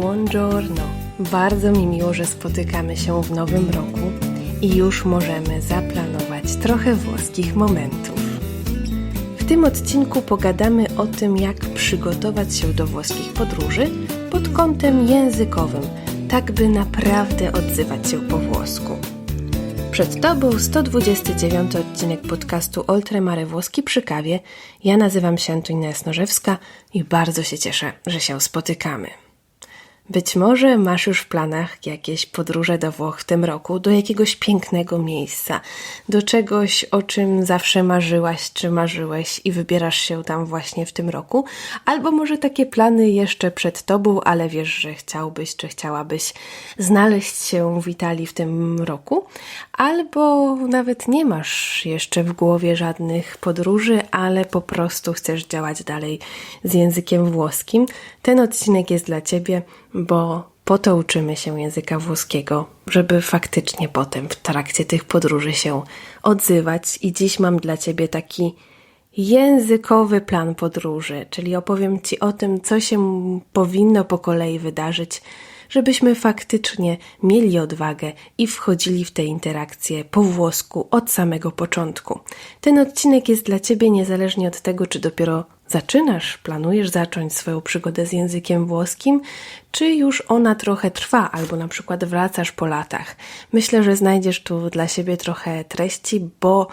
Buongiorno. Bardzo mi miło, że spotykamy się w nowym roku i już możemy zaplanować trochę włoskich momentów. W tym odcinku pogadamy o tym, jak przygotować się do włoskich podróży pod kątem językowym, tak by naprawdę odzywać się po włosku. Przed Tobą 129 odcinek podcastu Oltremare Włoski przy kawie. Ja nazywam się Antonina Jasnorzewska i bardzo się cieszę, że się spotykamy. Być może masz już w planach jakieś podróże do Włoch w tym roku, do jakiegoś pięknego miejsca, do czegoś, o czym zawsze marzyłaś czy marzyłeś i wybierasz się tam właśnie w tym roku, albo może takie plany jeszcze przed tobą, ale wiesz, że chciałbyś czy chciałabyś znaleźć się w Italii w tym roku, albo nawet nie masz jeszcze w głowie żadnych podróży, ale po prostu chcesz działać dalej z językiem włoskim. Ten odcinek jest dla ciebie bo po to uczymy się języka włoskiego, żeby faktycznie potem w trakcie tych podróży się odzywać. I dziś mam dla Ciebie taki językowy plan podróży, czyli opowiem Ci o tym, co się powinno po kolei wydarzyć, żebyśmy faktycznie mieli odwagę i wchodzili w te interakcje po włosku od samego początku. Ten odcinek jest dla Ciebie niezależnie od tego, czy dopiero zaczynasz, planujesz zacząć swoją przygodę z językiem włoskim, czy już ona trochę trwa, albo na przykład wracasz po latach. Myślę, że znajdziesz tu dla siebie trochę treści, bo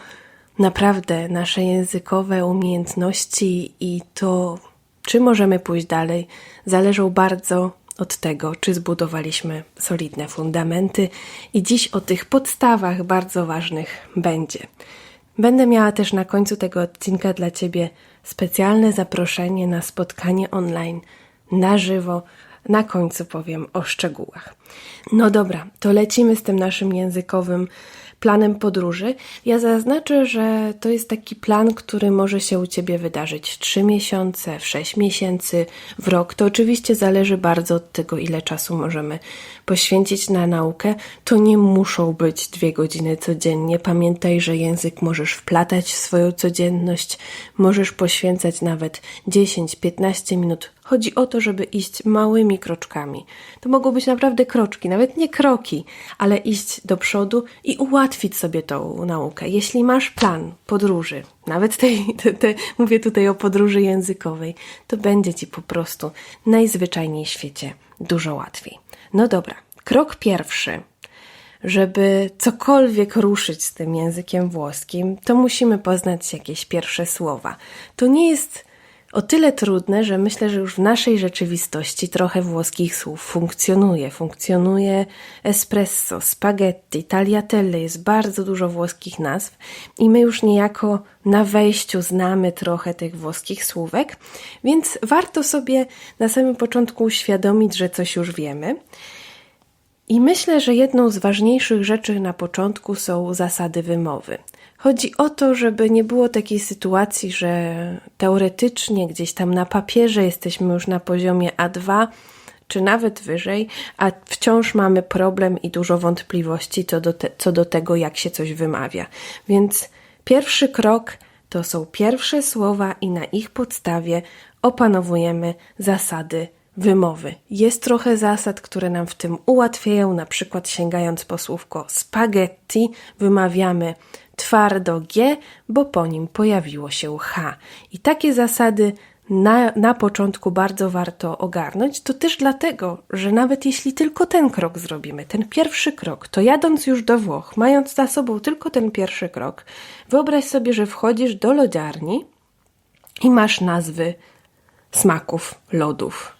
naprawdę nasze językowe umiejętności i to, czy możemy pójść dalej, zależą bardzo od tego, czy zbudowaliśmy solidne fundamenty, i dziś o tych podstawach bardzo ważnych będzie. Będę miała też na końcu tego odcinka dla Ciebie specjalne zaproszenie na spotkanie online na żywo. Na końcu powiem o szczegółach. No dobra, to lecimy z tym naszym językowym planem podróży. Ja zaznaczę, że to jest taki plan, który może się u Ciebie wydarzyć w 3 miesiące, w 6 miesięcy, w rok. To oczywiście zależy bardzo od tego, ile czasu możemy poświęcić na naukę. To nie muszą być dwie godziny codziennie. Pamiętaj, że język możesz wplatać w swoją codzienność, możesz poświęcać nawet 10-15 minut Chodzi o to, żeby iść małymi kroczkami. To mogą być naprawdę kroczki, nawet nie kroki, ale iść do przodu i ułatwić sobie tą naukę. Jeśli masz plan podróży, nawet tej, te, te, mówię tutaj o podróży językowej, to będzie ci po prostu najzwyczajniej w świecie dużo łatwiej. No dobra, krok pierwszy. Żeby cokolwiek ruszyć z tym językiem włoskim, to musimy poznać jakieś pierwsze słowa. To nie jest o tyle trudne, że myślę, że już w naszej rzeczywistości trochę włoskich słów funkcjonuje. Funkcjonuje espresso, spaghetti, tagliatelle, jest bardzo dużo włoskich nazw i my już niejako na wejściu znamy trochę tych włoskich słówek, więc warto sobie na samym początku uświadomić, że coś już wiemy. I myślę, że jedną z ważniejszych rzeczy na początku są zasady wymowy. Chodzi o to, żeby nie było takiej sytuacji, że teoretycznie gdzieś tam na papierze jesteśmy już na poziomie A2 czy nawet wyżej, a wciąż mamy problem i dużo wątpliwości co do, te, co do tego, jak się coś wymawia. Więc pierwszy krok to są pierwsze słowa i na ich podstawie opanowujemy zasady wymowy. Jest trochę zasad, które nam w tym ułatwiają, na przykład sięgając po słówko spaghetti, wymawiamy twardo G, bo po nim pojawiło się H. I takie zasady na, na początku bardzo warto ogarnąć. To też dlatego, że nawet jeśli tylko ten krok zrobimy, ten pierwszy krok, to jadąc już do Włoch, mając za sobą tylko ten pierwszy krok, wyobraź sobie, że wchodzisz do lodziarni i masz nazwy smaków lodów.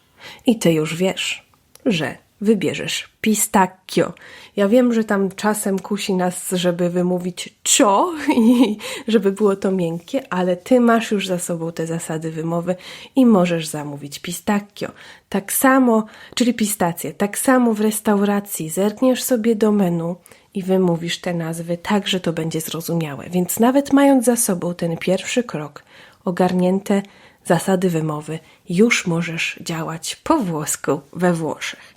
I ty już wiesz, że wybierzesz pistacchio. Ja wiem, że tam czasem kusi nas, żeby wymówić cio i żeby było to miękkie, ale ty masz już za sobą te zasady wymowy i możesz zamówić pistacchio. Tak samo, czyli pistację, tak samo w restauracji zerkniesz sobie do menu i wymówisz te nazwy tak, że to będzie zrozumiałe. Więc nawet mając za sobą ten pierwszy krok, ogarnięte zasady wymowy, już możesz działać po włosku we Włoszech.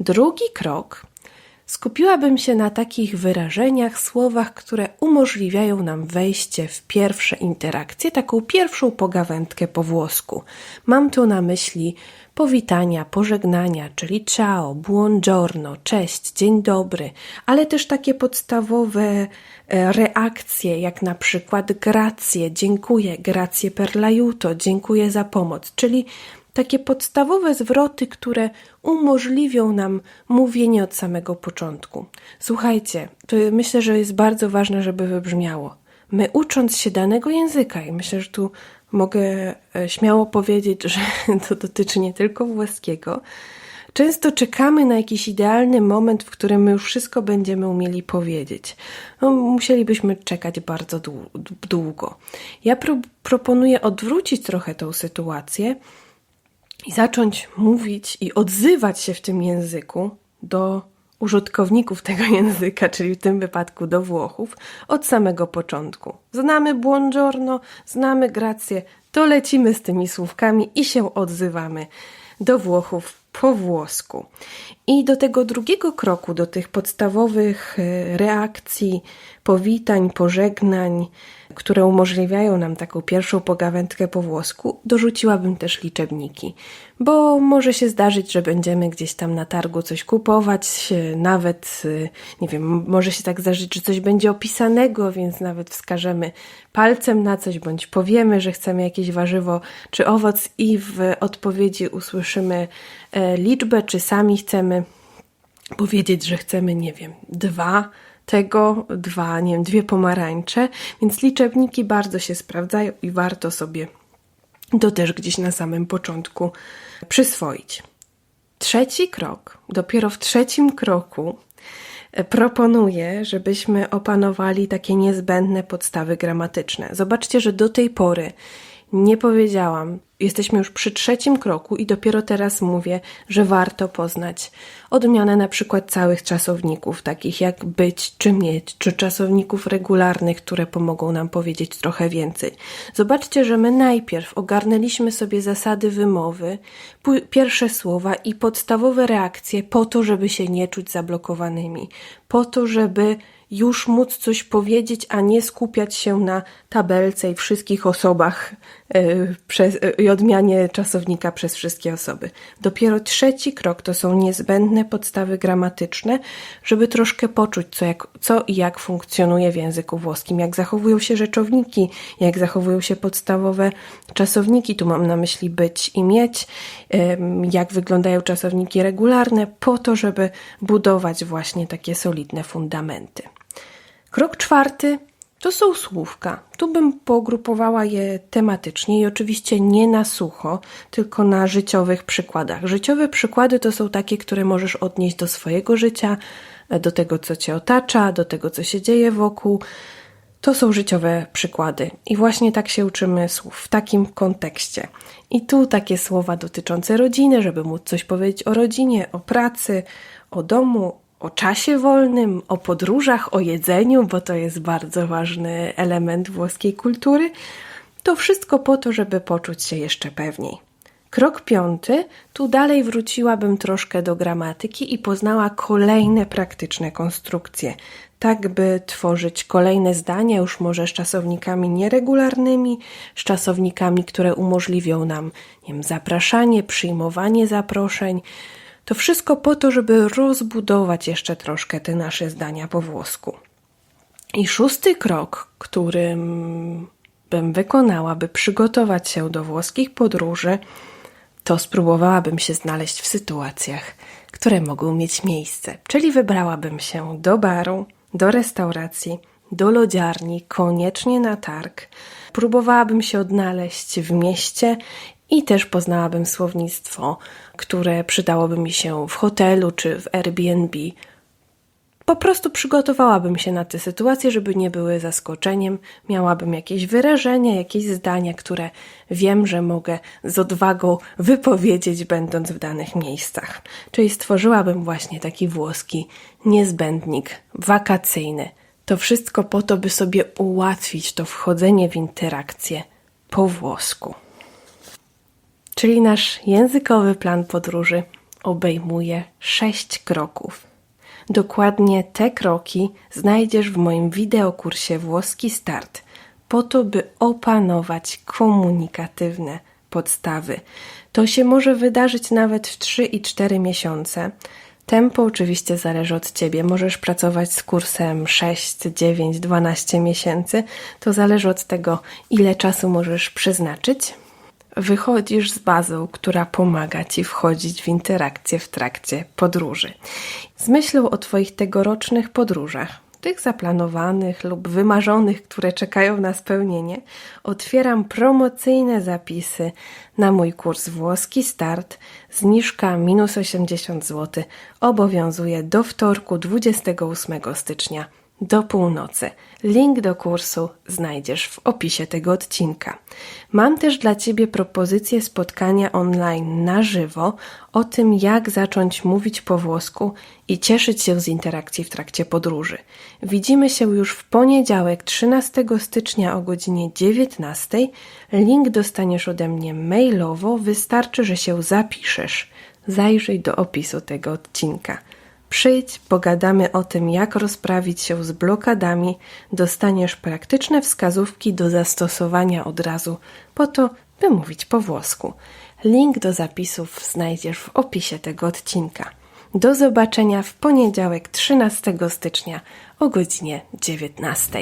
Drugi krok Skupiłabym się na takich wyrażeniach, słowach, które umożliwiają nam wejście w pierwsze interakcje, taką pierwszą pogawędkę po włosku. Mam tu na myśli powitania, pożegnania, czyli ciao, buongiorno, cześć, dzień dobry, ale też takie podstawowe e, reakcje, jak na przykład grazie, dziękuję, grazie per l'aiuto, dziękuję za pomoc, czyli takie podstawowe zwroty, które umożliwią nam mówienie od samego początku. Słuchajcie, to myślę, że jest bardzo ważne, żeby wybrzmiało. My ucząc się danego języka, i myślę, że tu mogę e, śmiało powiedzieć, że to dotyczy nie tylko włoskiego, Często czekamy na jakiś idealny moment, w którym my już wszystko będziemy umieli powiedzieć. No, musielibyśmy czekać bardzo długo. Ja pro proponuję odwrócić trochę tą sytuację i zacząć mówić i odzywać się w tym języku do użytkowników tego języka, czyli w tym wypadku do Włochów, od samego początku. Znamy buongiorno, znamy grację, to lecimy z tymi słówkami i się odzywamy do Włochów po włosku. I do tego drugiego kroku, do tych podstawowych e, reakcji, powitań, pożegnań, które umożliwiają nam taką pierwszą pogawędkę po włosku, dorzuciłabym też liczebniki, bo może się zdarzyć, że będziemy gdzieś tam na targu coś kupować, nawet, nie wiem, może się tak zdarzyć, że coś będzie opisanego, więc nawet wskażemy palcem na coś, bądź powiemy, że chcemy jakieś warzywo czy owoc i w odpowiedzi usłyszymy e, liczbę, czy sami chcemy powiedzieć, że chcemy, nie wiem, dwa tego dwa, nie wiem, dwie pomarańcze, więc liczebniki bardzo się sprawdzają i warto sobie to też gdzieś na samym początku przyswoić. Trzeci krok, dopiero w trzecim kroku e, proponuję, żebyśmy opanowali takie niezbędne podstawy gramatyczne. Zobaczcie, że do tej pory nie powiedziałam. Jesteśmy już przy trzecim kroku i dopiero teraz mówię, że warto poznać odmianę na przykład całych czasowników, takich jak być czy mieć, czy czasowników regularnych, które pomogą nam powiedzieć trochę więcej. Zobaczcie, że my najpierw ogarnęliśmy sobie zasady wymowy, pierwsze słowa i podstawowe reakcje po to, żeby się nie czuć zablokowanymi, po to, żeby już móc coś powiedzieć, a nie skupiać się na tabelce i wszystkich osobach yy, przez, yy, odmianie czasownika przez wszystkie osoby. Dopiero trzeci krok to są niezbędne podstawy gramatyczne, żeby troszkę poczuć, co, jak, co i jak funkcjonuje w języku włoskim, jak zachowują się rzeczowniki, jak zachowują się podstawowe czasowniki, tu mam na myśli być i mieć, jak wyglądają czasowniki regularne, po to, żeby budować właśnie takie solidne fundamenty. Krok czwarty to są słówka. Tu bym pogrupowała je tematycznie i oczywiście nie na sucho, tylko na życiowych przykładach. Życiowe przykłady to są takie, które możesz odnieść do swojego życia, do tego, co cię otacza, do tego, co się dzieje wokół. To są życiowe przykłady. I właśnie tak się uczymy słów w takim kontekście. I tu takie słowa dotyczące rodziny, żeby móc coś powiedzieć o rodzinie, o pracy, o domu, o czasie wolnym, o podróżach, o jedzeniu, bo to jest bardzo ważny element włoskiej kultury. To wszystko po to, żeby poczuć się jeszcze pewniej. Krok piąty, tu dalej wróciłabym troszkę do gramatyki i poznała kolejne praktyczne konstrukcje, tak by tworzyć kolejne zdania, już może z czasownikami nieregularnymi, z czasownikami, które umożliwią nam nie wiem, zapraszanie, przyjmowanie zaproszeń, to wszystko po to, żeby rozbudować jeszcze troszkę te nasze zdania po włosku. I szósty krok, którym bym wykonała, by przygotować się do włoskich podróży, to spróbowałabym się znaleźć w sytuacjach, które mogą mieć miejsce. Czyli wybrałabym się do baru, do restauracji, do lodziarni, koniecznie na targ. Próbowałabym się odnaleźć w mieście i też poznałabym słownictwo, które przydałoby mi się w hotelu czy w Airbnb. Po prostu przygotowałabym się na te sytuacje, żeby nie były zaskoczeniem. Miałabym jakieś wyrażenia, jakieś zdania, które wiem, że mogę z odwagą wypowiedzieć, będąc w danych miejscach. Czyli stworzyłabym właśnie taki włoski niezbędnik wakacyjny. To wszystko po to, by sobie ułatwić to wchodzenie w interakcję po włosku. Czyli nasz językowy plan podróży obejmuje sześć kroków. Dokładnie te kroki znajdziesz w moim wideokursie Włoski Start, po to, by opanować komunikatywne podstawy. To się może wydarzyć nawet w 3 i 4 miesiące. Tempo oczywiście zależy od Ciebie. Możesz pracować z kursem 6, 9, 12 miesięcy. To zależy od tego, ile czasu możesz przeznaczyć. Wychodzisz z bazą, która pomaga Ci wchodzić w interakcję w trakcie podróży. Z myślą o Twoich tegorocznych podróżach, tych zaplanowanych lub wymarzonych, które czekają na spełnienie, otwieram promocyjne zapisy na mój kurs Włoski Start. Zniżka minus 80 zł obowiązuje do wtorku 28 stycznia do północy. Link do kursu znajdziesz w opisie tego odcinka. Mam też dla Ciebie propozycję spotkania online na żywo o tym, jak zacząć mówić po włosku i cieszyć się z interakcji w trakcie podróży. Widzimy się już w poniedziałek 13 stycznia o godzinie 19. Link dostaniesz ode mnie mailowo, wystarczy, że się zapiszesz. Zajrzyj do opisu tego odcinka. Przyjdź, pogadamy o tym, jak rozprawić się z blokadami, dostaniesz praktyczne wskazówki do zastosowania od razu, po to, by mówić po włosku. Link do zapisów znajdziesz w opisie tego odcinka. Do zobaczenia w poniedziałek 13 stycznia o godzinie 19.